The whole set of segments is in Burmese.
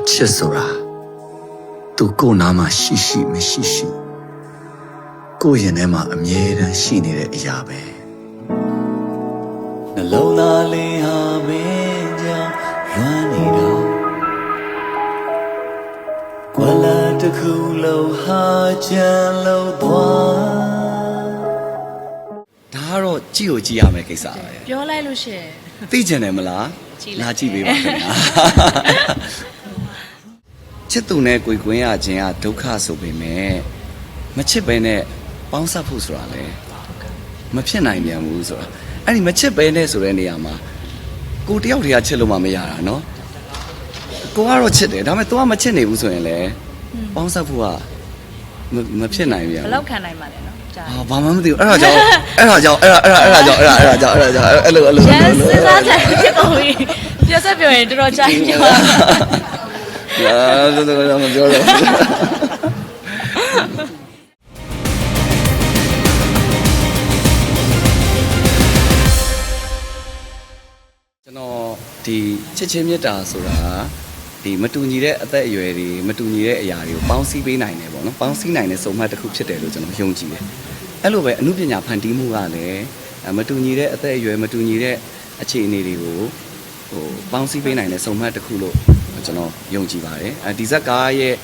အချစ်ဆိုတာသူကိုယ်နာမှာရှိရှိမရှိရှိကိုယ့်ရင်ထဲမှာအမြဲတမ်းရှိနေတဲ့အရာပဲနှလုံးသားလေးဟာမင်းကြောင့်လွမ်းနေတော့ကွာလာတစ်ခုလုံးဟာချမ်းလုံးသွားဒါကတော့ကြည့်ကိုကြည့်ရမယ်ကိစ္စပဲပြောလိုက်လို့ရှိရင်သိကျင်တယ်မလားကြည့်လိုက်လာကြည့်ပေးပါခင်ဗျာ ချစ်သူနဲ့ကိုယ်ကွင်းရခြင်းကဒုက္ခဆိုပေမဲ့မချစ်ပဲနဲ့ပေါင်းစပ်ဖို့ဆိုတာလေမဖြစ်နိုင်ပြန်ဘူးဆိုတာအဲ့ဒီမချစ်ပဲနဲ့ဆိုတဲ့နေရာမှာကိုတယောက်တည်းကချစ်လို့မှမရတာနော်ကိုကတော့ချစ်တယ်ဒါပေမဲ့ तू ကမချစ်နေဘူးဆိုရင်လေပေါင်းစပ်ဖို့ကမဖြစ်နိုင်ပြန်ဘယ်လောက်ခံနိုင်ပါလဲနော်ကြာအာဘာမှမသိဘူးအဲ့ဒါကြောင့်အဲ့ဒါကြောင့်အဲ့ဒါအဲ့ဒါကြောင့်အဲ့ဒါအဲ့ဒါကြောင့်အဲ့ဒါကြောင့်အဲ့လိုအဲ့လိုစဉ်းစားကြဖြစ်ကုန်ပြီပြောဆက်ပြောရင်တော်တော်ကြာပြော အာတော်တော်မပြောတော့ကျွန်တော်ဒီချစ်ချင်းမြတ်တာဆိုတာဒီမတူညီတဲ့အသက်အရွယ်တွေမတူညီတဲ့အရာတွေကိုပေါင်းစည်းပေးနိုင်တယ်ပေါ့နော်ပေါင်းစည်းနိုင်တဲ့စုံမှတ်တစ်ခုဖြစ်တယ်လို့ကျွန်တော်ယုံကြည်တယ်အဲ့လိုပဲအမှုပညာဖန်တီးမှုကလည်းအဲမတူညီတဲ့အသက်အရွယ်မတူညီတဲ့အခြေအနေတွေကိုဟိုပေါင်းစည်းပေးနိုင်တဲ့စုံမှတ်တစ်ခုလို့ ကျွန်တော်ယုံကြည်ပါတယ်အဲဒီဇက်ကားရဲ့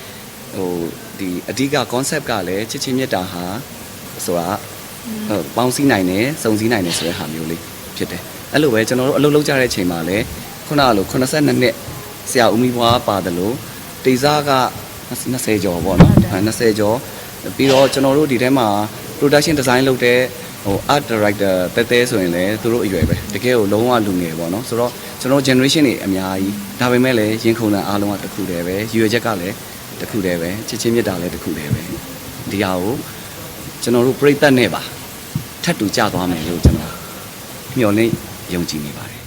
ဟိုဒီအဓိက concept ကလည်းချစ်ချင်းမြတ်တာဟာဆိုတာဟိုပေါင်းစည်းနိုင်တယ်စုံစည်းနိုင်တယ်ဆိုတဲ့ဟာမျိုးလေးဖြစ်တယ်အဲ့လိုပဲကျွန်တော်တို့အလုပ်လုပ်ကြတဲ့အချိန်မှာလည်းခုနကလို82နှစ်ဆရာဦးမီဘွားပါတယ်လို့တေစားက20ကျော်ပေါ့နော်20ကျော်ပြီးတော့ကျွန်တော်တို့ဒီထဲမှာ production design လုပ်တဲ့ ဟို art director တဲတဲဆိုရင်လည်းသူတို့အရွယ်ပဲတကယ်ကိုလုံးဝလူငယ်ပေါ့နော်ဆိုတော့ကျွန်တော် generation တွေအများကြီးဒါပေမဲ့လည်းရင်ခုန်တဲ့အားလုံးကတစ်ခုတည်းပဲရည်ရွယ်ချက်ကလည်းတစ်ခုတည်းပဲချစ်ချင်းမြတ်တာလည်းတစ်ခုတည်းပဲဒီဟာကိုကျွန်တော်တို့ပြိသက်နဲ့ပါထပ်တူကြသွားမယ်လို့ကျွန်တော်မျှော်လင့်ယုံကြည်နေပါတယ်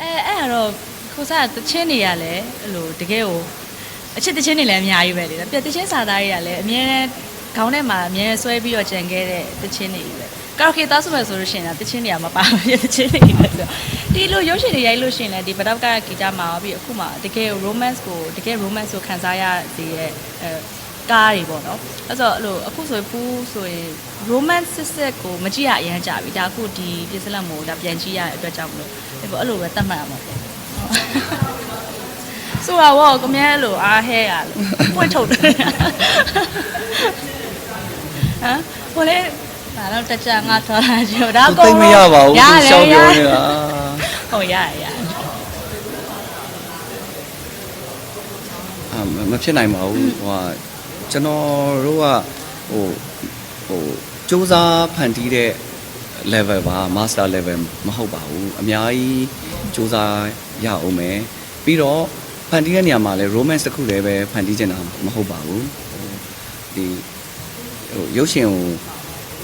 အဲအဲ့ကတော့ခိုးစားတချင်းတွေရလဲအဲ့လိုတကယ်ကိုအချစ်တချင်းတွေလည်းအများကြီးပဲလေပြတချင်းစာသားတွေကလည်းအမြဲတမ်းခေါင်းထဲမှာအမြဲဆွဲပြီးတော့ကြံခဲ့တဲ့တချင်းတွေပဲ ကာရိုကေသားဆိုမှဆိုလို့ရှိရင်တချင်းတွေကမပါဘူးတချင်းတွေပဲဆိုဒီလိုရုပ်ရှင်တွေရိုက်လို့ရှိရင်လည်းဒီပတောက်ကဂီတမှာပြီးအခုမှတကယ် romance ကိုတကယ် romance ကိုခံစားရစေတဲ့အဲကားတွေပေါ့နော်အဲ့ဆိုအဲ့လိုအခုဆိုရင်ဖူးဆိုရင် romance စစ်စစ်ကိုမကြည့်ရအရန်ကြပြီဒါအခုဒီပြစ်စလက်မို့ဒါပြန်ကြည့်ရတဲ့အတွက်ကြောင့်မလို့အဲ့ပေါ့အဲ့လိုပဲတတ်မှတ်ရမှာပေါ့ဆိုတော့ကမြဲလို့အားဟဲရလို့ပွင့်ထုတ်တယ်ဟမ်ဟိုလေ ဒါတော့တကြငါထော်လာကြဒါသူသိမရပါဘူးသူရှောက်ပြောနေတာဟုတ်ရရရအာမမဖြစ်နိုင်ပါဘူးဟိုဟာကျွန်တော်တို့ကဟိုဟိုစူးစမ်းဖန်တီးတဲ့ level ပါ master level မဟုတ်ပါဘူးအများကြီးစူးစမ်းရအောင်မယ်ပြီးတော့ဖန်တီးတဲ့နေရာမှာလည်း romance တစ်ခုလည်းပဲဖန်တီးချင်တာမဟုတ်ပါဘူးဟိုဒီဟိုရုပ်ရှင်ကို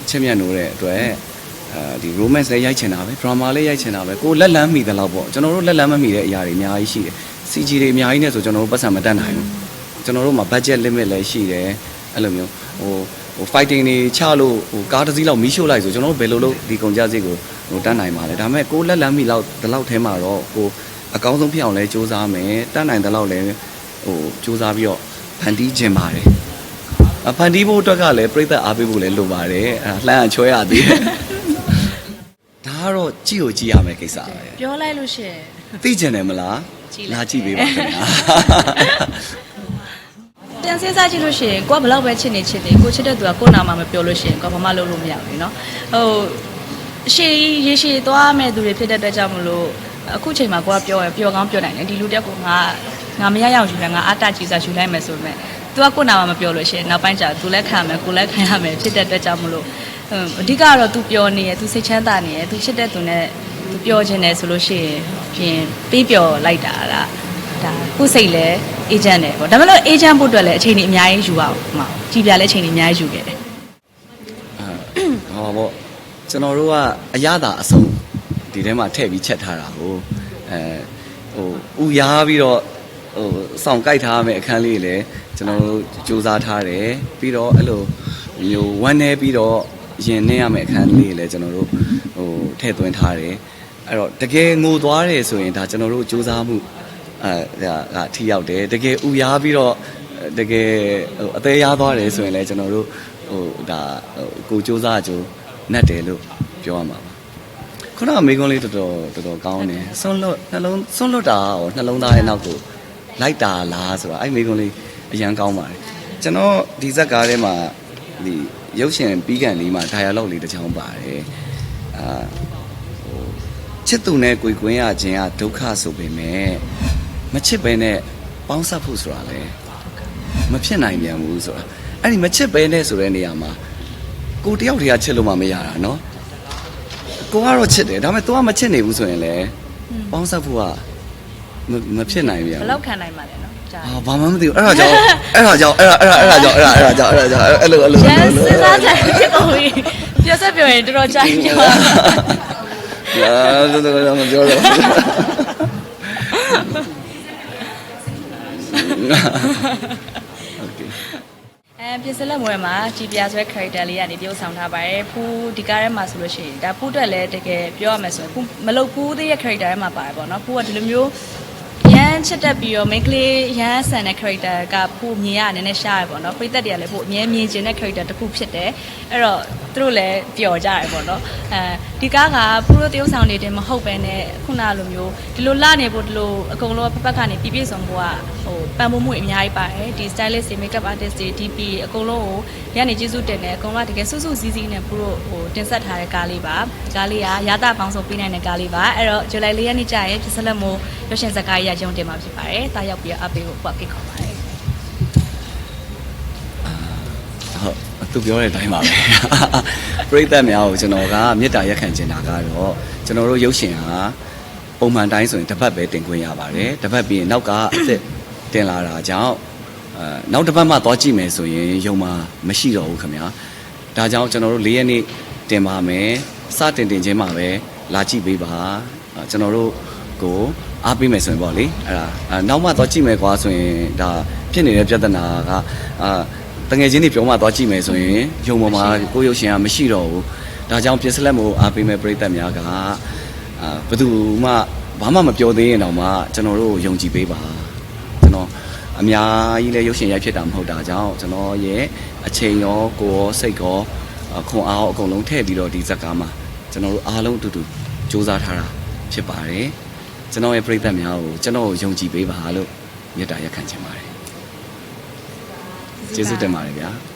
ချစ်မြတ်နိုးတဲ့အတွက်အဲဒီ romance လည်းရိုက်ချင်တာပဲ drama လည်းရိုက်ချင်တာပဲကိုယ်လက်လန်းမိသလောက်ပေါ့ကျွန်တော်တို့လက်လန်းမမိတဲ့အရာတွေအများကြီးရှိတယ် CG တွေအများကြီးနဲ့ဆိုကျွန်တော်တို့ပတ်စံမတတ်နိုင်ဘူးကျွန်တော်တို့မှာ budget limit လည်းရှိတယ်အဲ့လိုမျိုးဟိုဟို fighting တွေချလို့ဟိုကားတစ်စီးလောက်မီးရှို့လိုက်ဆိုကျွန်တော်တို့ဘယ်လိုလုပ်ဒီကုန်ကြစိတ်ကိုဟိုတတ်နိုင်ပါလဲဒါပေမဲ့ကိုယ်လက်လန်းမိလောက်ဒီလောက်ထဲမှာတော့ကိုအကောင်းဆုံးဖြစ်အောင်လဲစူးစမ်းမယ်တတ်နိုင်တဲ့လောက်လဲဟိုစူးစမ်းပြီးတော့ဖန်တီးခြင်းပါတယ်အ ဖန်တီးဖို့အတွက်ကလည်းပြိသက်အားပေးဖို့လည်းလိုပါတယ်အဲ့ဒါလှမ်းအချွဲရသေးတယ်ဒါကတော့ကြည့်ကိုကြည့်ရမယ်ကိစ္စပဲ ပြောလိုက်လို့ရှိရင် သိကျင်တယ်မလား ကြည့်လိုက် လာကြည့်ပေးပါခင်ဗျာ ပြန်စဉ်းစားကြည့်လို့ရှိရင်ကိုကဘယ်လောက်ပဲချစ်နေချစ်တယ်ကိုချစ်တဲ့သူကကိုနာမှာမပြောလို့ရှိရင်ကိုဘာမှလုပ်လို့မရဘူးเนาะဟိုရှေးရေရှည်သွားမဲ့သူတွေဖြစ်တဲ့အတွက်ကြောင့်မလို့အခုချိန်မှာကိုကပြောရပျော်ကောင်းပြောနိုင်တယ်ဒီလူတက်ကိုငါငါမရရအောင်ယူတယ်ငါအတကြီးစားယူလိုက်မယ်ဆိုပေမဲ့ သူကကိုနာမှမပြောလို့ရှင်နောက်ပိုင်းကျသူလည်းခံမယ်ကိုလည်းခံရမယ်ဖြစ်တဲ့အတွက်ကြောင့်မလို့အဓိကတော့သူပြောနေရသူစိတ်ချမ်းသာနေရသူဖြစ်တဲ့သူနဲ့သူပြောခြင်းနဲ့ဆိုလို့ရှိရင်ပြင်ပြီးပြောလိုက်တာလားဒါကိုစိတ်လည်းအေဂျင့်တယ်ပေါ့ဒါမှမဟုတ်အေဂျင့်ဖို့အတွက်လည်းအချိန်ကြီးအများကြီးယူပါဦးမှာကြည်ပြလည်းအချိန်ကြီးအများကြီးယူခဲ့တယ်ဟောပေါ့ကျွန်တော်တို့ကအရသာအဆုံးဒီထဲမှာထည့်ပြီးချက်ထားတာကိုအဲဟိုဥရားပြီးတော့ ဟိုစောင့်ကြိုက်ထားမယ်အခန်းလေးလည်းကျွန်တော်တို့စူးစမ်းထားတယ်ပြီးတော့အဲ့လိုမျိုးဝမ်းနေပြီးတော့ရင်နေရမယ်အခန်းလေးလည်းကျွန်တော်တို့ဟိုထည့်သွင်းထားတယ်အဲ့တော့တကယ်ငိုသွားတယ်ဆိုရင်ဒါကျွန်တော်တို့စူးစမ်းမှုအဲဒါကထိရောက်တယ်တကယ်ဥရားပြီးတော့တကယ်ဟိုအသေးရားသွားတယ်ဆိုရင်လည်းကျွန်တော်တို့ဟိုဒါဟိုကိုစူးစမ်းကြိုးနှက်တယ်လို့ပြောရမှာပါခုနကမိကုန်းလေးတော်တော်တော်တော်ကောင်းတယ်ဆွန့်လွတ်နှလုံးဆွန့်လွတ်တာရောနှလုံးသားရဲ့နောက်ကို လိုက်တာလားဆိုတော့အဲ့မိကုန်းလေးအရန်ကောင်းပါတယ်ကျွန်တော်ဒီဇက်ကားထဲမှာဒီရုပ်ရှင်ပြီးကန်လေးမှာ dialogue လေးတစ်ချောင်းပါတယ်အာ ချစ်သူနဲ့ကိုယ်ကွင်းရခြင်းကဒုက္ခဆိုပေမဲ့မချစ်ဘဲနဲ့ပေါင်းဆက်ဖို့ဆိုတာလေမဖြစ်နိုင်ပြန်ဘူးဆိုတာအဲ့ဒီမချစ်ဘဲနဲ့ဆိုတဲ့နေရာမှာကိုတယောက်တည်းကချစ်လို့မှမရတာเนาะကိုကတော့ချစ်တယ်ဒါပေမဲ့ तू ကမချစ်နေဘူးဆိုရင်လေပေါင်းဆက်ဖို့က မမဖြစ်နိုင်ပြန် ဘယ် ဘူး လောက်ခံနိုင်မှာလဲနော်ကြာ အာဘာမှမသိဘူးအဲ့ဒါကြောင့်အဲ့ဒါကြောင့်အဲ့ဒါအဲ့ဒါကြောင့်အဲ့ဒါအဲ့ဒါကြောင့်အဲ့ဒါကြောင့်အဲ့လိုအဲ့လို ရ အဲ့ န် လို စဉ်းစားကြဖြစ်ကုန်ပြီပြောဆက်ပြောရင်တော်တော်ကြာပြီပြော ရာတော်တော်မပြောတော့โอเค အဲပြင်စလက်မွေမှာကြည်ပြဆွဲ character လေးကနေပြုဆောင်ထားပါတယ်ဖူးဒီကားထဲမှာဆိုလို့ရှိရင်ဒါဖူးအတွက်လည်းတကယ်ပြောရမယ်ဆိုရင်ဖူးမလုတ်ဖူးသေးရဲ့ character ထဲမှာပါတယ်ပေါ့နော်ဖူးကဒီလိုမျိုး ရမ်းချစ်တတ်ပြီးတော့ main ကလေးရမ်းဆန်တဲ့ character ကဖူးမြင်ရနည်းနည်းရှားရပေါ့နော်ပရိသတ်တွေကလည်းဖူးအမြဲမြင်ကျင်တဲ့ character တစ်ခုဖြစ်တယ်အဲ့တော့ သူတို့လည်းပျော်ကြရပေါ့နော်အဲဒီကားကဖူးတို့တယောက်ဆောင်နေတယ်မဟုတ်ပဲနဲ့ခုနလိုမျိုးဒီလိုလာနေဖို့ဒီလိုအကုန်လုံးဖက်ဖက်ကနေပြည့်ပြည့်စုံဖို့ကဟိုပံပိုးမှုအများကြီးပါတယ်ဒီ stylist တွေ makeup artist တွေ DP အကုန်လုံးကိုရန်နေကျေးဇူးတင်တယ်အကုန်လုံးကတကယ်စွစွစည်းစည်းနဲ့ဖူးတို့ဟိုတင်ဆက်ထားတဲ့ကားလေးပါကားလေးကရတာပေါင်းစုံပေးနိုင်တဲ့ကားလေးပါအဲ့တော့ဇူလိုင်၄ရက်နေ့ကျရင်ပြစလက်မိုးရွှေရှင်ဇက်ကားကြီးရရုံတင်မှာဖြစ်ပါတယ်တာရောက်ပြီးတော့အပေးဖို့ပတ်ဖိတ်ခေါ်ပါတယ် ဟုတ် သူပြောတဲ့အတိုင်းပါပဲပရိသတ်များကိုကျွန်တော်ကမေတ္တာရက်ခံချင်တာကတော့ကျွန်တော်တို့ရုပ်ရှင်ဟာပုံမှန်တိုင်းဆိုရင်တစ်ပတ်ပဲတင်ခွင့်ရပါတယ်တစ်ပတ်ပြီးရင်နောက်ကအစ်စ်တင်လာတာကြောင့်အဲနောက်တစ်ပတ်မှသွားကြည့်မယ်ဆိုရင်ယုံမှာမရှိတော့ဘူးခင်ဗျာဒါကြောင့်ကျွန်တော်တို့၄ရက်နေ့တင်ပါမယ်စတင်တင်ချင်းမှာပဲလာကြည့်ပေးပါအဲကျွန်တော်တို့ကိုအားပေးမယ်ဆိုရင်ပေါ့လေအဲ့ဒါအဲနောက်မှသွားကြည့်မယ်ကွာဆိုရင်ဒါဖြစ်နေတဲ့ပြဿနာကအာ တငယ်ချင်းတွေပြောမှသွားကြည့်မယ်ဆိုရင်ယုံပေါ်မှာကိုယ့်ရုပ်ရှင်ကမရှိတော့ဘူးဒါကြောင့်ပြစ်စလက်မို့အားပေးမဲ့ပရိသတ်များကအာဘယ်သူမှဘာမှမပြောသေးရင်တော့မှကျွန်တော်တို့ကိုယုံကြည်ပေးပါကျွန်တော်အများကြီးလည်းရုပ်ရှင်ရိုက်ဖြစ်တာမဟုတ်တာကြောင့်ကျွန်တော်ရဲ့အချိန်ရောကိုယ်ရောစိတ်ရောအာခွန်အားရောအကုန်လုံးထည့်ပြီးတော့ဒီဇက်ကားမှာကျွန်တော်တို့အားလုံးအတူတူစူးစမ်းထားတာဖြစ်ပါတယ်ကျွန်တော်ရဲ့ပရိသတ်များကိုကျွန်တော်ကိုယုံကြည်ပေးပါလို့မေတ္တာရက်ခံချင်ပါတယ် ကျေးဇူးတင်ပါတယ်ဗျာ